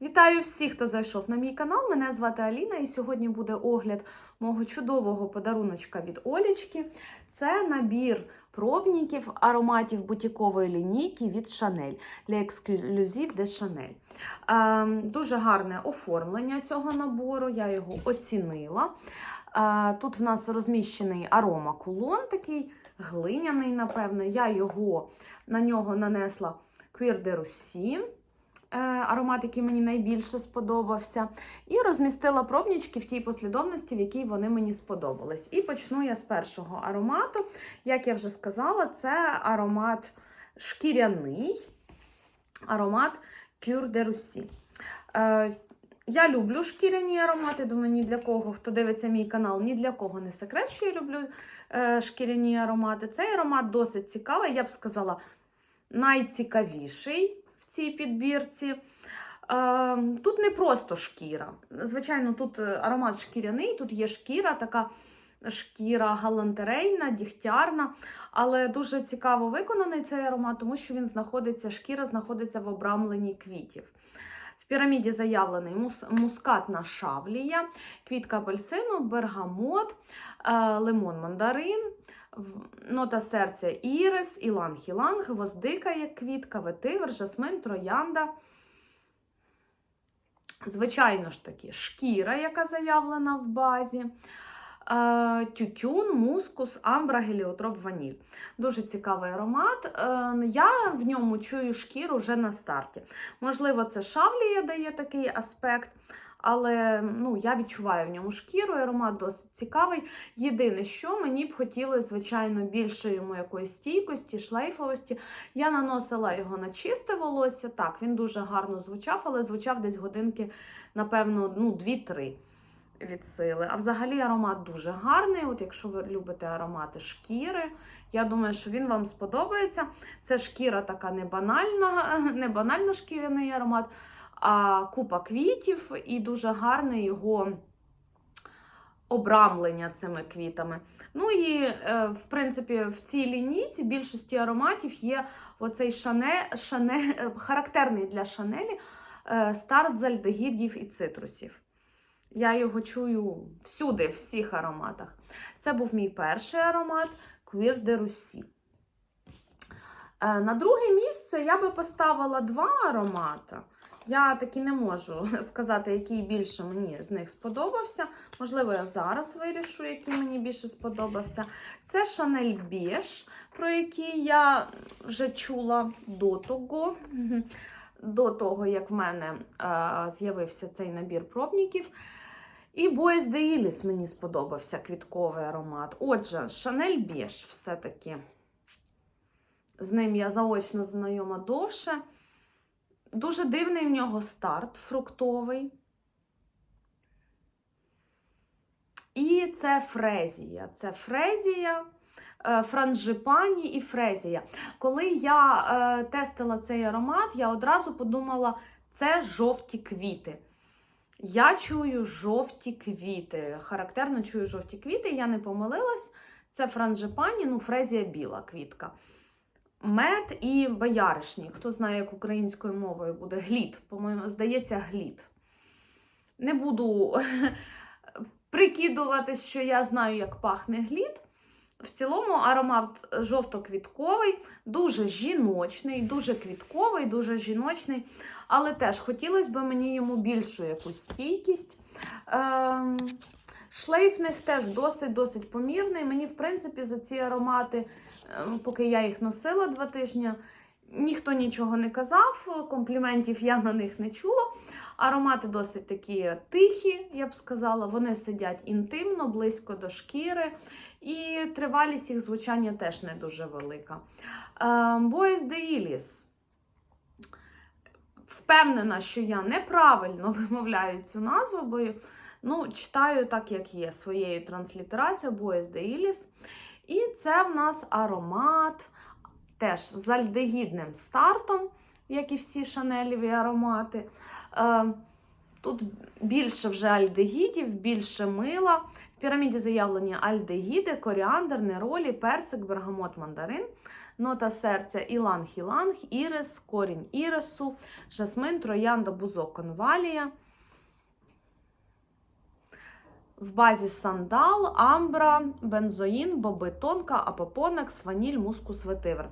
Вітаю всіх, хто зайшов на мій канал. Мене звати Аліна, і сьогодні буде огляд мого чудового подаруночка від Олічки. Це набір пробників ароматів бутікової лінійки від Chanel L'Exclusive de Chanel. Е, дуже гарне оформлення цього набору, я його оцінила. Е, тут в нас розміщений арома кулон, такий глиняний, напевно. Я його на нього нанесла Cuir de Russie аромат, який мені найбільше сподобався, і розмістила пробнічки в тій послідовності, в якій вони мені сподобались. І почну я з першого аромату. Як я вже сказала, це аромат шкіряний, аромат de Russie. Е, я люблю шкіряні аромати. Думаю, ні для кого, хто дивиться мій канал, ні для кого не секрет, що я люблю е, шкіряні аромати. Цей аромат досить цікавий, я б сказала, найцікавіший цій підбірці. Е, Тут не просто шкіра. Звичайно, тут е, аромат шкіряний, тут є шкіра, така шкіра галантерейна, дігтярна, але дуже цікаво виконаний цей аромат, тому що він знаходиться, шкіра знаходиться в обрамленні квітів. В піраміді заявлений мус, мускатна шавлія, квітка апельсину, бергамот, е, лимон мандарин, нота серця ірис, іланг-іланг, гвоздика як квітка, ветивер, жасмин, троянда. Звичайно ж таки, шкіра, яка заявлена в базі. е, Тютюн, мускус, амбра, геліотроп, ваніль. Дуже цікавий аромат. Е, Я в ньому чую шкіру вже на старті. Можливо, це шавлія дає такий аспект, але ну, я відчуваю в ньому шкіру, аромат досить цікавий. Єдине, що мені б хотілося, звичайно, більше йому якоїсь стійкості, шлейфовості. Я наносила його на чисте волосся. Так, він дуже гарно звучав, але звучав десь годинки, напевно, ну, 2-3 від сили. А взагалі аромат дуже гарний. От якщо ви любите аромати шкіри, я думаю, що він вам сподобається. Це шкіра така не банальна, не банально шкіряний аромат, купа квітів і дуже гарне його обрамлення цими квітами. Ну і, е, в принципі, в цій лінійці більшості ароматів є оцей шане, шане, е, характерний для шанелі е, старт з і цитрусів. Я його чую всюди, в всіх ароматах. Це був мій перший аромат Cuir de Russie. На друге місце я би поставила два аромати. Я таки не можу сказати, який більше мені з них сподобався. Можливо, я зараз вирішу, який мені більше сподобався. Це Chanel Beige, про який я вже чула до того, до того як в мене е, з'явився цей набір пробників. І Boys de Ilis мені сподобався квітковий аромат. Отже, Chanel Beige все-таки. З ним я заочно знайома довше. Дуже дивний в нього старт фруктовий. І це фрезія. Це фрезія, е, франжипані і фрезія. Коли я е, тестила цей аромат, я одразу подумала, це жовті квіти. Я чую жовті квіти. Характерно чую жовті квіти, я не помилилась. Це франжипані, ну, фрезія біла квітка. Мед і бояришник. Хто знає, як українською мовою буде глід. По-моєму, здається, глід. Не буду прикидувати, що я знаю, як пахне глід. В цілому аромат жовто-квітковий, дуже жіночний, дуже квітковий, дуже жіночний. Але теж хотілося б мені йому більшу якусь стійкість. Ем, шлейф в них теж досить-досить помірний. Мені, в принципі, за ці аромати, ем, поки я їх носила два тижні, ніхто нічого не казав, компліментів я на них не чула. Аромати досить такі тихі, я б сказала. Вони сидять інтимно, близько до шкіри, і тривалість їх звучання теж не дуже велика. Boys de Ilis. Впевнена, що я неправильно вимовляю цю назву, бо ну, читаю так, як є, своєю транслітерацією Boys de Ilis. І це в нас аромат теж з альдегідним стартом, як і всі шанеліві аромати. Е, Тут більше вже альдегідів, більше мила. В піраміді заявлені альдегіди, коріандр, неролі, персик, бергамот, мандарин. нота серця іланг-іланг, ірис, корінь ірису, жасмин, троянда, бузок, конвалія. В базі сандал, амбра, бензоїн, боби тонка, апопонекс, ваніль, мускус, ветивер.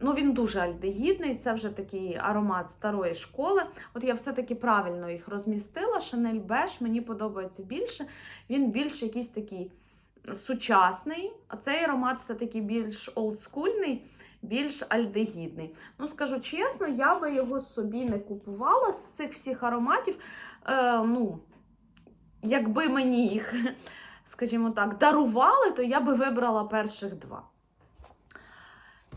Ну, він дуже альдегідний, це вже такий аромат старої школи. От я все-таки правильно їх розмістила. Шанель Беш мені подобається більше. Він більш якийсь такий сучасний, а цей аромат все-таки більш олдскульний, більш альдегідний. Ну, скажу чесно, я би його собі не купувала з цих всіх ароматів. Е, ну, якби мені їх, скажімо так, дарували, то я би вибрала перших два.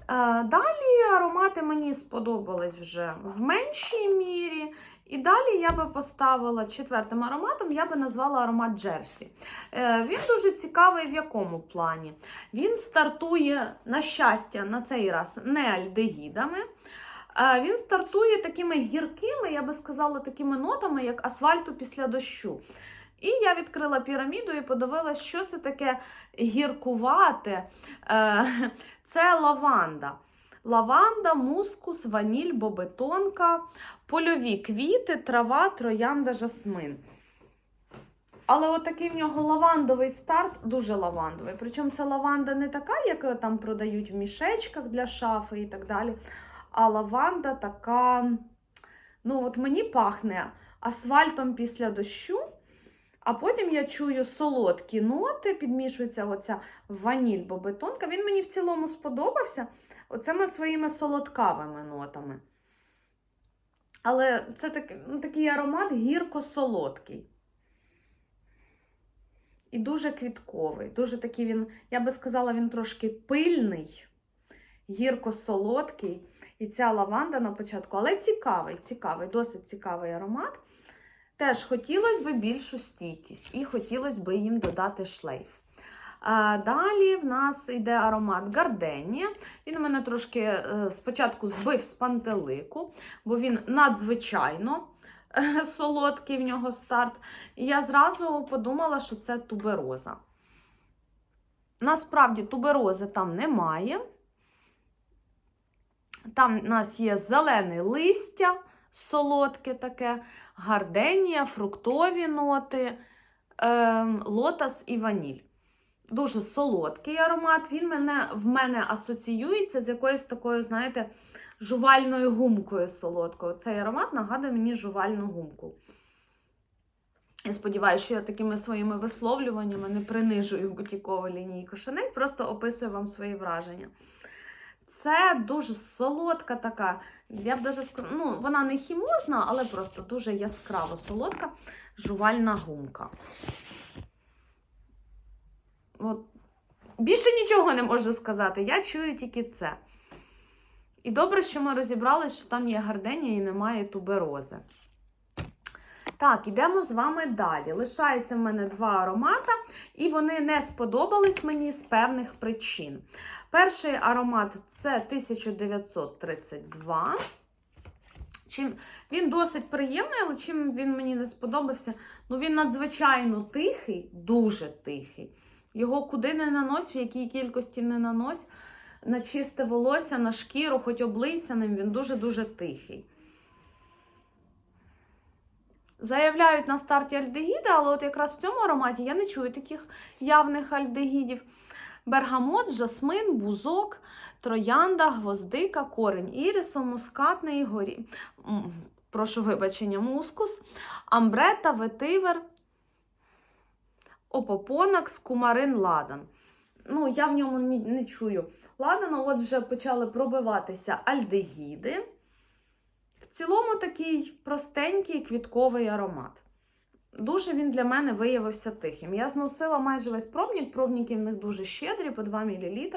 Е, Далі аромати мені сподобались вже в меншій мірі. І далі я би поставила четвертим ароматом, я би назвала аромат Джерсі. Е, Він дуже цікавий в якому плані. Він стартує, на щастя, на цей раз не альдегідами. Е, Він стартує такими гіркими, я би сказала, такими нотами, як асфальту після дощу. І я відкрила піраміду і подивилася, що це таке гіркувате. Е, Це лаванда. Лаванда, мускус, ваніль, бобетонка, польові квіти, трава, троянда, жасмин. Але отакий в нього лавандовий старт, дуже лавандовий. Причому це лаванда не така, як там продають в мішечках для шафи і так далі. А лаванда така, ну, от мені пахне асфальтом після дощу. А потім я чую солодкі ноти, підмішується оця ваніль бобетонка. Він мені в цілому сподобався оцими своїми солодкавими нотами. Але це так, ну, такий аромат гірко-солодкий. І дуже квітковий. Дуже такий він, я би сказала, він трошки пильний, гірко-солодкий. І ця лаванда на початку, але цікавий, цікавий, досить цікавий аромат. Теж хотілося б більшу стійкість і хотілося б їм додати шлейф. Далі в нас йде аромат Гарденія. Він у мене трошки е, спочатку збив з пантелику, бо він надзвичайно е, солодкий в нього старт. І я зразу подумала, що це тубероза. Насправді, туберози там немає. Там у нас є зелене листя, солодке таке, гарденія, фруктові ноти, е, лотос і ваніль. Дуже солодкий аромат. Він мене, в мене асоціюється з якоюсь такою, знаєте, жувальною гумкою солодкою. Цей аромат нагадує мені жувальну гумку. Я сподіваюся, що я такими своїми висловлюваннями не принижую бутікову лінійку Шанель, просто описую вам свої враження. Це дуже солодка така, я б даже сказала, ну, вона не хімозна, але просто дуже яскраво солодка жувальна гумка. От. Більше нічого не можу сказати, я чую тільки це. І добре, що ми розібрали, що там є гарденія і немає туберози. Так, ідемо з вами далі. Лишається в мене два аромата, і вони не сподобались мені з певних причин. Перший аромат це 1932. Чим Він досить приємний, але чим він мені не сподобався, ну він надзвичайно тихий, дуже тихий. Його куди не нанось, в якій кількості не нанось, на чисте волосся, на шкіру, хоч облийся ним, він дуже-дуже тихий. Заявляють на старті альдегіди, але от якраз в цьому ароматі я не чую таких явних альдегідів. Бергамот, жасмин, бузок, троянда, гвоздика, корень ірису, мускатний горі. Прошу вибачення, мускус, амбрета, ветивер, опопонакс, кумарин, ладан. Ну, я в ньому не, чую ладану, от вже почали пробиватися альдегіди. В цілому такий простенький квітковий аромат. Дуже він для мене виявився тихим. Я зносила майже весь пробник, пробники в них дуже щедрі, по 2 мл,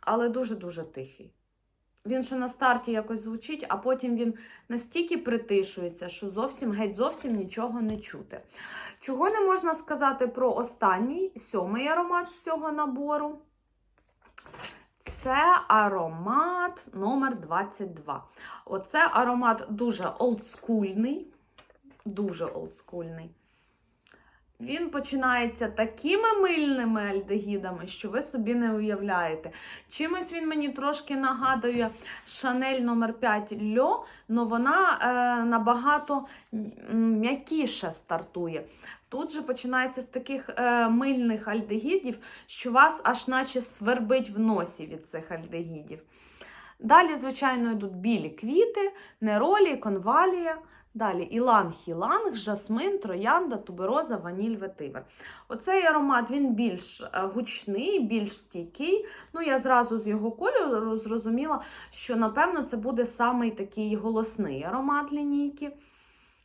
але дуже-дуже тихий. Він ще на старті якось звучить, а потім він настільки притишується, що зовсім геть зовсім нічого не чути. Чого не можна сказати про останній сьомий аромат з цього набору? Це аромат номер 22. Оце аромат дуже олдскульний. Дуже олдскульний. Він починається такими мильними альдегідами, що ви собі не уявляєте. Чимось він мені трошки нагадує Шанель номер 5 Льо, але вона е, набагато м'якіше стартує. Тут же починається з таких е, мильних альдегідів, що вас аж наче свербить в носі від цих альдегідів. Далі, звичайно, йдуть білі квіти, неролі, конвалія. Далі іланг-хіланг, жасмин, троянда, тубероза, ваніль, ветивер. Оцей аромат він більш е, гучний, більш стійкий. Ну, я зразу з його кольору зрозуміла, що, напевно, це буде самий такий голосний аромат лінійки.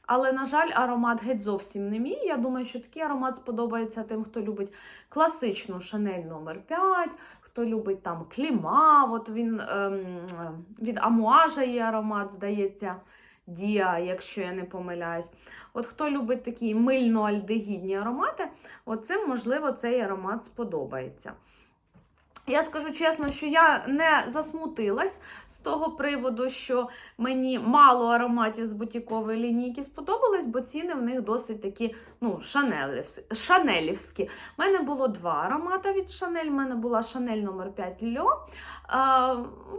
Але, на жаль, аромат геть зовсім не мій. Я думаю, що такий аромат сподобається тим, хто любить класичну Шанель номер 5 хто любить там кліма. От він ем, від Амуажа є аромат, здається, Діа, якщо я не помиляюсь. От хто любить такі мильно-альдегідні аромати, оцим, можливо, цей аромат сподобається. Я скажу чесно, що я не засмутилась з того приводу, що мені мало ароматів з бутікової лінійки сподобались, бо ціни в них досить такі ну, шанелівські. У мене було два аромати від Шанель. У мене була Шанель номер 5 Льо.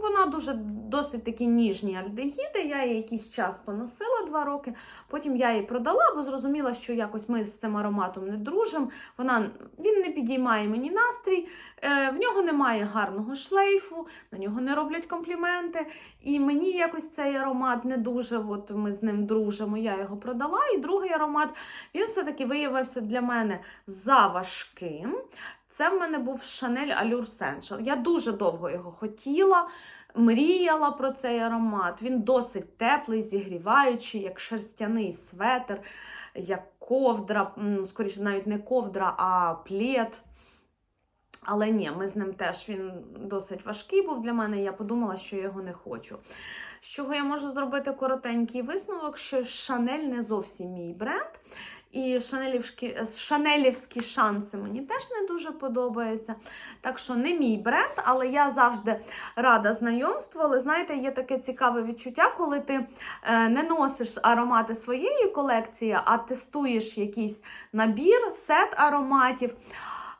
Вона дуже досить такі ніжні альдегіди. Я її якийсь час поносила два роки. Потім я її продала, бо зрозуміла, що якось ми з цим ароматом не дружимо. Вона, Він не підіймає мені настрій, в нього немає гарного шлейфу, на нього не роблять компліменти. І мені якось цей аромат не дуже. От ми з ним дружимо. Я його продала. І другий аромат він все-таки виявився для мене заважким. Це в мене був Chanel Allure Essential. Я дуже довго його хотіла, мріяла про цей аромат. Він досить теплий, зігріваючий, як шерстяний светр, як ковдра, скоріше, навіть не ковдра, а плед. Але ні, ми з ним теж він досить важкий був для мене. Я подумала, що я його не хочу. З чого я можу зробити коротенький висновок, що Шанель не зовсім мій бренд. І шанелівські, шанелівські шанси мені теж не дуже подобаються. Так що не мій бренд, але я завжди рада знайомству. Але знаєте, є таке цікаве відчуття, коли ти е, не носиш аромати своєї колекції, а тестуєш якийсь набір, сет ароматів.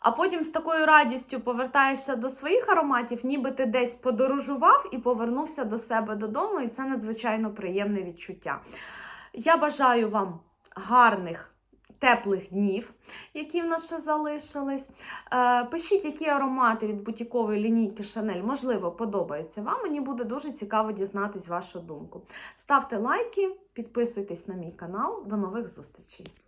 А потім з такою радістю повертаєшся до своїх ароматів, ніби ти десь подорожував і повернувся до себе додому, і це надзвичайно приємне відчуття. Я бажаю вам гарних. Теплих днів, які в нас ще залишились. Е, пишіть, які аромати від бутікової лінійки Chanel, можливо, подобаються вам. Мені буде дуже цікаво дізнатись вашу думку. Ставте лайки, підписуйтесь на мій канал. До нових зустрічей!